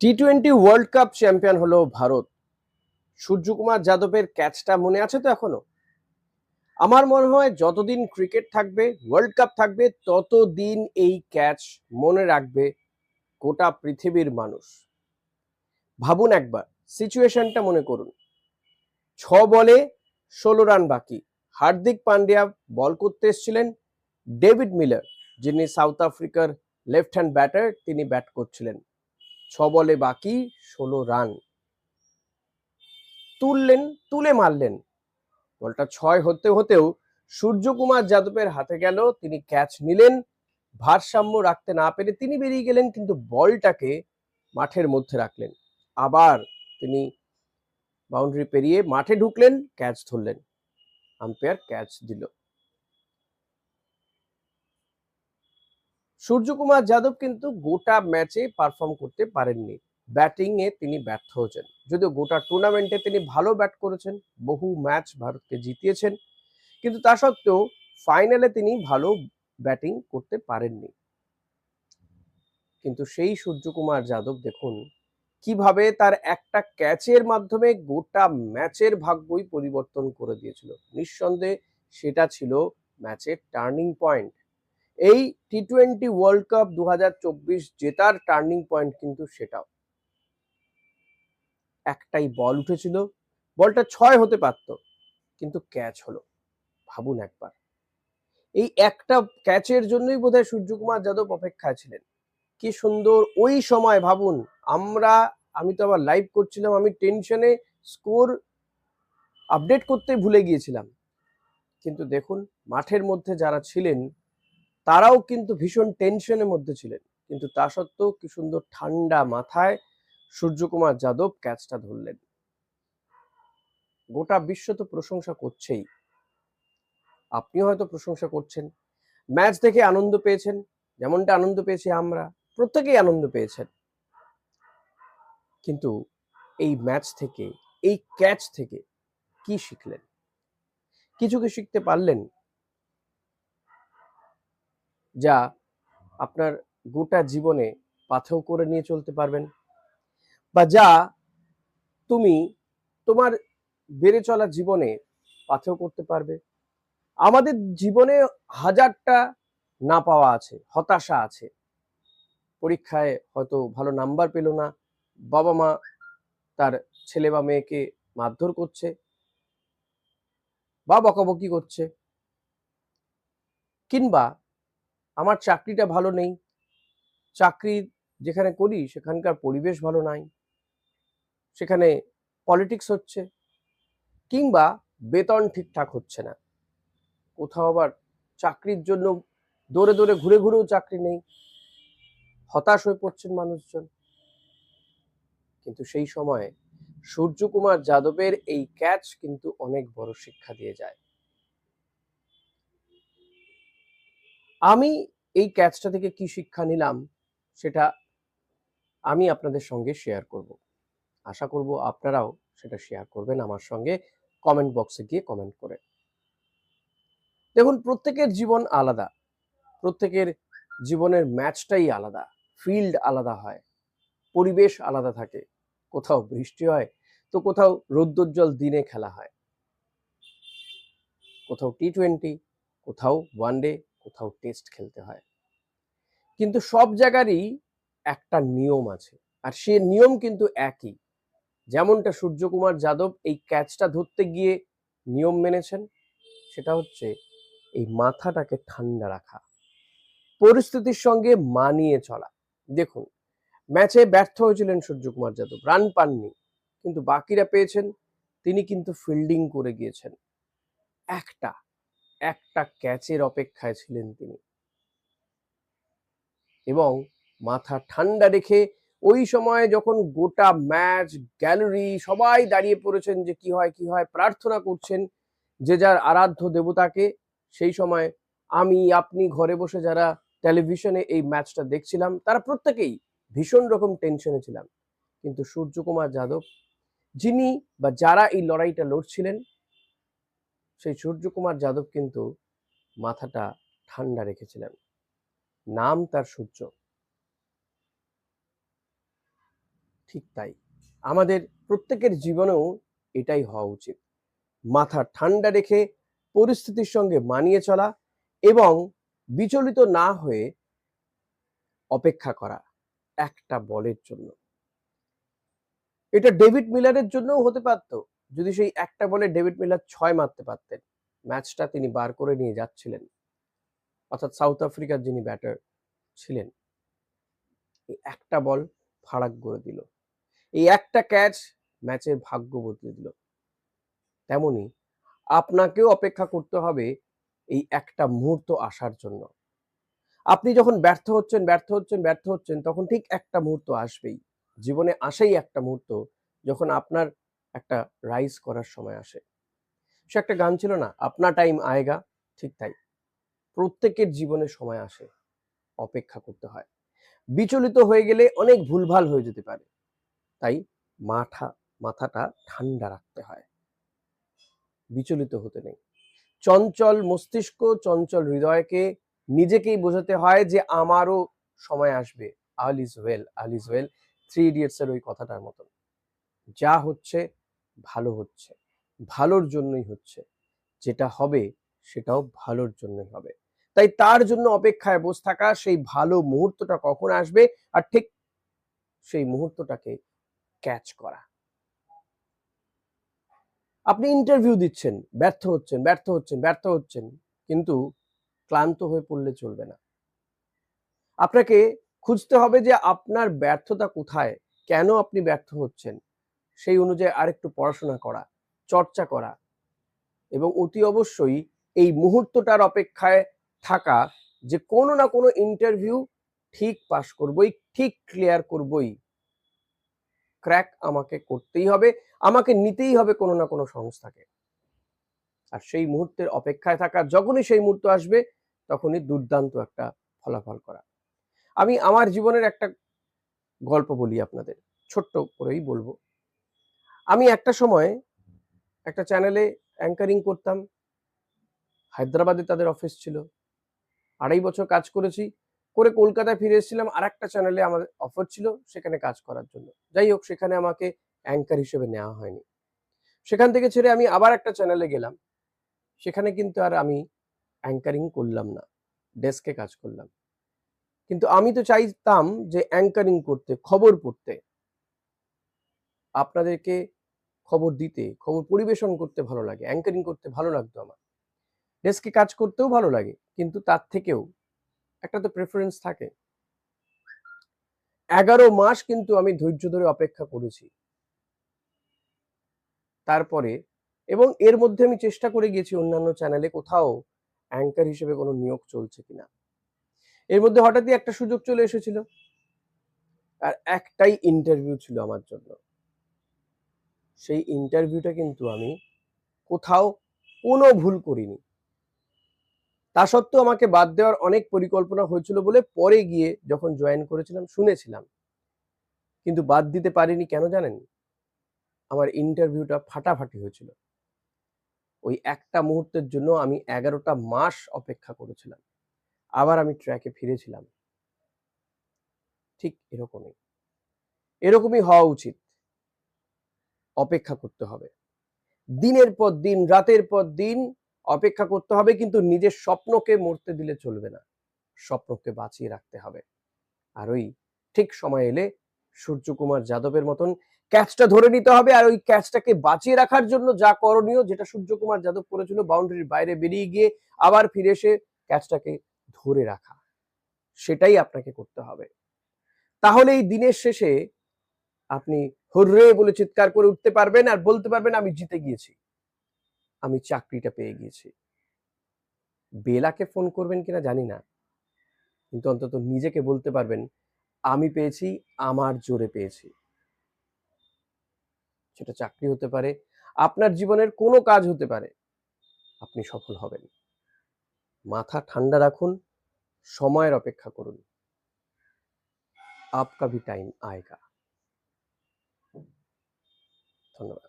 T twenty world cup champion হলো ভারত। সূর্যকুমার যাদবের ক্যাচটা মনে আছে তো এখনও? আমার মনে হয় যতদিন ক্রিকেট থাকবে ওয়ার্ল্ড কাপ থাকবে, ততদিন এই ক্যাচ মনে রাখবে গোটা পৃথিবীর মানুষ। ভাবুন একবার সিচুয়েশনটা মনে করুন। ছ বলে ষোলো রান বাকি। হার্দিক পান্ডিয়া বল করতে এসেছিলেন। ডেভিড মিলার যিনি সাউথ আফ্রিকার লেফট হ্যান্ড ব্যাটার তিনি ব্যাট করছিলেন। ছ বলে বাকি ষোলো রান। তুললেন, তুলে মারলেন। বলটা ছয় হতে হতেও সূর্যকুমার যাদবের হাতে গেল, তিনি ক্যাচ নিলেন। ভারসাম্য রাখতে না পেরে তিনি বেরিয়ে গেলেন, কিন্তু বলটাকে মাঠের মধ্যে রাখলেন। আবার তিনি বাউন্ডারি পেরিয়ে মাঠে ঢুকলেন ক্যাচ ধরলেন। আম্পায়ার ক্যাচ দিল। সূর্যকুমার যাদব কিন্তু গোটা ম্যাচে পারফর্ম করতে পারেননি। ব্যাটিং এ তিনি ব্যর্থ হয়েছেন। যদিও গোটা টুর্নামেন্টে তিনি ভালো ব্যাট করেছেন, বহু ম্যাচ ভারতকে জিতিয়েছেন, কিন্তু তা সত্ত্বেও ফাইনালে তিনি ভালো ব্যাটিং করতে পারেননি। কিন্তু সেই সূর্যকুমার যাদব দেখুন, কীভাবে তার একটা ক্যাচের মাধ্যমে গোটা ম্যাচের ভাগ্যই পরিবর্তন করে দিয়েছিল। নিঃসন্দেহে সেটা ছিল ম্যাচের টার্নিং পয়েন্ট এই টি টোয়েন্টি ওয়ার্ল্ড কাপ দু হাজার চব্বিশ জেতার টার্নিং পয়েন্ট কিন্তু সেটাও। একটাই বল উঠেছিল বলটা ছয় হতে পারত, কিন্তু ক্যাচ হলো, ভাবুন একবার। এই একটা ক্যাচের জন্যই বোধহয় সূর্যকুমার যাদব অপেক্ষায় ছিলেন। কি সুন্দর ওই সময় ভাবুন, আমরা, আমি তো আবার লাইভ করছিলাম, আমি টেনশনে স্কোর আপডেট করতে ভুলে গিয়েছিলাম। কিন্তু দেখুন, মাঠের মধ্যে যারা ছিলেন তারাও কিন্তু ভীষণ টেনশনের মধ্যে ছিলেন। কিন্তু তা সত্ত্বেও কি সুন্দর ঠান্ডা মাথায় সূর্যকুমার যাদব ক্যাচটা ধরলেন। গোটা বিশ্ব তো প্রশংসা করছেই। আপনিও হয়তো প্রশংসা করছেন। ম্যাচ দেখে আনন্দ পেয়েছেন। যেমনটা আনন্দ পেয়েছি আমরা। প্রত্যেকেই আনন্দ পেয়েছেন। কিন্তু এই ম্যাচ থেকে, এই ক্যাচ থেকে কি শিখলেন? কিছু কি শিখতে পারলেন? যা আপনার গোটা জীবনে পাথেও করে নিয়ে চলতে পারবেন। বা যা তুমি তোমার বেড়ে চলা জীবনে পাথেও করতে পারবে। আমাদের জীবনে হাজারটা না পাওয়া আছে, হতাশা আছে। পরীক্ষায় হয়তো ভালো নাম্বার পেল না, বাবা মা তার ছেলে বা মেয়েকে মারধর করছে বা বকাবকি করছে। কিংবা আমার চাকরিটা ভালো নেই। চাকরি যেখানে করি সেখানকার পরিবেশ ভালো নাই। সেখানে পলিটিক্স হচ্ছে কিংবা বেতন ঠিকঠাক হচ্ছে না। কোথাও আবার চাকরির জন্য দৌড়ে দৌড়ে ঘুরে ঘুরেও চাকরি নেই। হতাশ হয়ে পড়ছেন মানুষজন। কিন্তু সেই সময় সূর্যকুমার যাদবের এই ক্যাচ কিন্তু অনেক বড় শিক্ষা দিয়ে যায়। আমি এই ক্যাচটা থেকে কি শিক্ষা নিলাম, সেটা আমি আপনাদের সঙ্গে শেয়ার করব। আশা করব আপনারাও সেটা শেয়ার করবেন আমার সঙ্গে কমেন্ট বক্সে গিয়ে কমেন্ট করে। দেখুন, প্রত্যেকের জীবন আলাদা। প্রত্যেকের জীবনের ম্যাচটাই আলাদা। ফিল্ড আলাদা হয়। পরিবেশ আলাদা থাকে। কোথাও বৃষ্টি হয়, তো কোথাও রৌদ্রোজ্জ্বল দিনে খেলা হয়। কোথাও টি টোয়েন্টি কোথাও ওয়ান ডে কোথাও টেস্ট খেলতে হয়। কিন্তু সব জায়গারই একটা নিয়ম আছে, আর সে নিয়ম কিন্তু একই। যেমনটা সূর্যকুমার যাদব এই ক্যাচটা ধরতে গিয়ে নিয়ম মেনেছেন, সেটা হচ্ছে এই মাথাটাকে ঠান্ডা রাখা। পরিস্থিতির সঙ্গে মানিয়ে চলা। দেখুন ম্যাচে ব্যর্থ হয়েছিলেন সূর্যকুমার যাদব রান পাননি। কিন্তু বাকিরা পেয়েছেন, তিনি কিন্তু ফিল্ডিং করে গিয়েছেন। একটা একটা ক্যাচের অপেক্ষায় ছিলেন তিনি। এবং মাথা ঠান্ডা রেখে ওই সময় যখন গোটা ম্যাচ, গ্যালারি সবাই দাঁড়িয়ে পড়েছেন যে কি হয় কি হয়, প্রার্থনা করছেন যে যার আরাধ্য দেবতাকে, সেই সময় আমি, আপনি ঘরে বসে যারা টেলিভিশনে এই ম্যাচটা দেখছিলাম, তারা প্রত্যেকেই ভীষণ রকম টেনশনে ছিলাম। কিন্তু সূর্যকুমার যাদব, যিনি বা যারা এই লড়াইটা লড়ছিলেন সেই সূর্যকুমার যাদব কিন্তু মাথাটা ঠান্ডা রেখেছিলেন। নাম তার সূর্য। ঠিক তাই। আমাদের প্রত্যেকের জীবনেও এটাই হওয়া উচিত। মাথা ঠান্ডা রেখে পরিস্থিতির সঙ্গে মানিয়ে চলা এবং বিচলিত না হয়ে অপেক্ষা করা একটা বলের জন্য। এটা ডেভিড মিলারের জন্যও হতে পারত। যদি সেই একটা বলে ডেভিড মিলার ছয় মারতে পারতেন, ম্যাচটা তিনি বার করে নিয়ে যাচ্ছিলেন। অর্থাৎ সাউথ আফ্রিকার যিনি ব্যাটার ছিলেন, এই একটা বল ফারাক করে দিল। এই একটা ক্যাচ ম্যাচের ভাগ্য বদলে দিল। তেমনি আপনাকেও অপেক্ষা করতে হবে এই একটা মুহূর্ত আসার জন্য। আপনি যখন ব্যর্থ হচ্ছেন ব্যর্থ হচ্ছেন ব্যর্থ হচ্ছেন, তখন ঠিক একটা মুহূর্ত আসবেই। জীবনে আসেই একটা মুহূর্ত যখন আপনার একটা রাইজ করার সময় আসে। সে একটা গান ছিল না, আপনা টাইম আয়েগা ঠিক তাই। প্রত্যেকের জীবনে সময় আসে, অপেক্ষা করতে হয়। বিচলিত হয়ে গেলে অনেক ভুলভাল হয়ে যেতে পারে। তাই মাথা, মাথাটা ঠান্ডা রাখতে হয়। বিচলিত হতে নেই। চঞ্চল মস্তিষ্ক, চঞ্চল হৃদয়কে নিজেকেই বোঝাতে হয় যে আমারও সময় আসবে। All is well all is well three idiots এর ওই কথাটার মতন। যা হচ্ছে ভালো হচ্ছে, ভালোর জন্যই হচ্ছে। যেটা হবে সেটাও ভালোর জন্যই হবে। তাই তার জন্য অপেক্ষায় বসে থাকা সেই ভালো মুহূর্তটা কখন আসবে আর ঠিক সেই মুহূর্তটাকে ক্যাচ করা। আপনি ইন্টারভিউ দিচ্ছেন, ব্যর্থ হচ্ছেন ব্যর্থ হচ্ছেন ব্যর্থ হচ্ছেন, কিন্তু ক্লান্ত হয়ে পড়লে চলবে না। আপনাকে খুঁজতে হবে যে আপনার ব্যর্থতা কোথায়, কেন আপনি ব্যর্থ হচ্ছেন? সেই অনুযায়ী আরেকটু পড়াশোনা করা, চর্চা করা এবং অতি অবশ্যই এই মুহূর্তটার অপেক্ষায় থাকা যে কোনো না কোনো ইন্টারভিউ ঠিক পাশ করবই, ঠিক ক্লিয়ার করবই। ক্র্যাক আমাকে করতেই হবে, আমাকে নিতেই হবে কোনো না কোনো সংস্থাকে। আর সেই মুহূর্তের অপেক্ষায় থাকা, যখনই সেই মুহূর্ত আসবে, তখনই দুর্দান্ত একটা ফলাফল করা। আমি আমার জীবনের একটা গল্প বলি আপনাদের, ছোট্ট করেই বলব। আমি একটা সময় একটা চ্যানেলে অ্যাঙ্কারিং করতাম। হায়দ্রাবাদে তাদের অফিস ছিল। আড়াই বছর কাজ করেছি। করে কলকাতায় ফিরে এসেছিলাম। আর একটা চ্যানেলে আমার অফার ছিল সেখানে কাজ করার জন্য। যাই হোক, সেখানে আমাকে অ্যাঙ্কার হিসেবে নেওয়া হয়নি। সেখান থেকে ছেড়ে আমি আবার একটা চ্যানেলে গেলাম। সেখানে কিন্তু আর আমি অ্যাঙ্কারিং করলাম না। ডেস্কে কাজ করলাম। কিন্তু আমি তো চাইতাম যে অ্যাঙ্কারিং করতে, খবর পড়তে। আপনাদেরকে খবর দিতে, খবর পরিবেশন করতে ভালো লাগে অ্যাঙ্কারিং করতে ভালো লাগতো আমার। ডেস্কে কাজ করতেও ভালো লাগে, কিন্তু তার থেকেও একটা তো প্রেফারেন্স থাকে। এগারো মাস কিন্তু আমি ধৈর্য ধরে অপেক্ষা করেছি। তারপরে, এবং এর মধ্যে আমি চেষ্টা করে গেছি অন্যান্য চ্যানেলে কোথাও অ্যাঙ্কার হিসেবে কোনো নিয়োগ চলছে কিনা। এর মধ্যে হঠাৎই একটা সুযোগ চলে এসেছিল। আর একটাই ইন্টারভিউ ছিল আমার জন্য। সেই ইন্টারভিউটা কিন্তু আমি কোথাও কোনো ভুল করিনি। তা সত্ত্বেও আমাকে বাদ দেওয়ার অনেক পরিকল্পনা হয়েছিল বলে পরে গিয়ে যখন জয়েন করেছিলাম শুনেছিলাম। কিন্তু বাদ দিতে পারিনি কেন জানেন? আমার ইন্টারভিউটা ফাটাফাটি হয়েছিল। ওই একটা মুহূর্তের জন্য আমি এগারোটা মাস অপেক্ষা করেছিলাম। আবার আমি ট্র্যাকে ফিরেছিলাম। ঠিক এরকমই। এরকমই হওয়া উচিত। অপেক্ষা করতে হবে। দিনের পর দিন, রাতের পর দিন অপেক্ষা করতে হবে, কিন্তু নিজের স্বপ্নকে মরতে দিলে চলবে না। স্বপ্নকে বাঁচিয়ে রাখতে হবে। আর ওই ঠিক সময় এলে সূর্যকুমার যাদবের মতন ক্যাচটা ধরে নিতে হবে, আর ওই ক্যাচটাকে বাঁচিয়ে রাখার জন্য যা করণীয়, যেটা সূর্যকুমার যাদব করেছিল, বাউন্ডারির বাইরে বেরিয়ে গিয়ে আবার ফিরে এসে ক্যাচটাকে ধরে রাখা। সেটাই আপনাকে করতে হবে। তাহলে এই দিনের শেষে আপনি হর্রে বলে চিৎকার করে উঠতে পারবেন আর বলতে পারবেন, আমি জিতে গিয়েছি। আমি চাকরিটা পেয়ে গিয়েছি। বেলাকে ফোন করবেন কিনা জানি না। কিন্তু অন্তত নিজেকে বলতে পারবেন, আমি পেয়েছি, আমার জোরে পেয়েছি। সেটা চাকরি হতে পারে, আপনার জীবনের কোনো কাজ হতে পারে, আপনি সফল হবেন। মাথা ঠান্ডা রাখুন, সময়ের অপেক্ষা করুন। আপকা ভি টাইম আয়েগা। ধন্যবাদ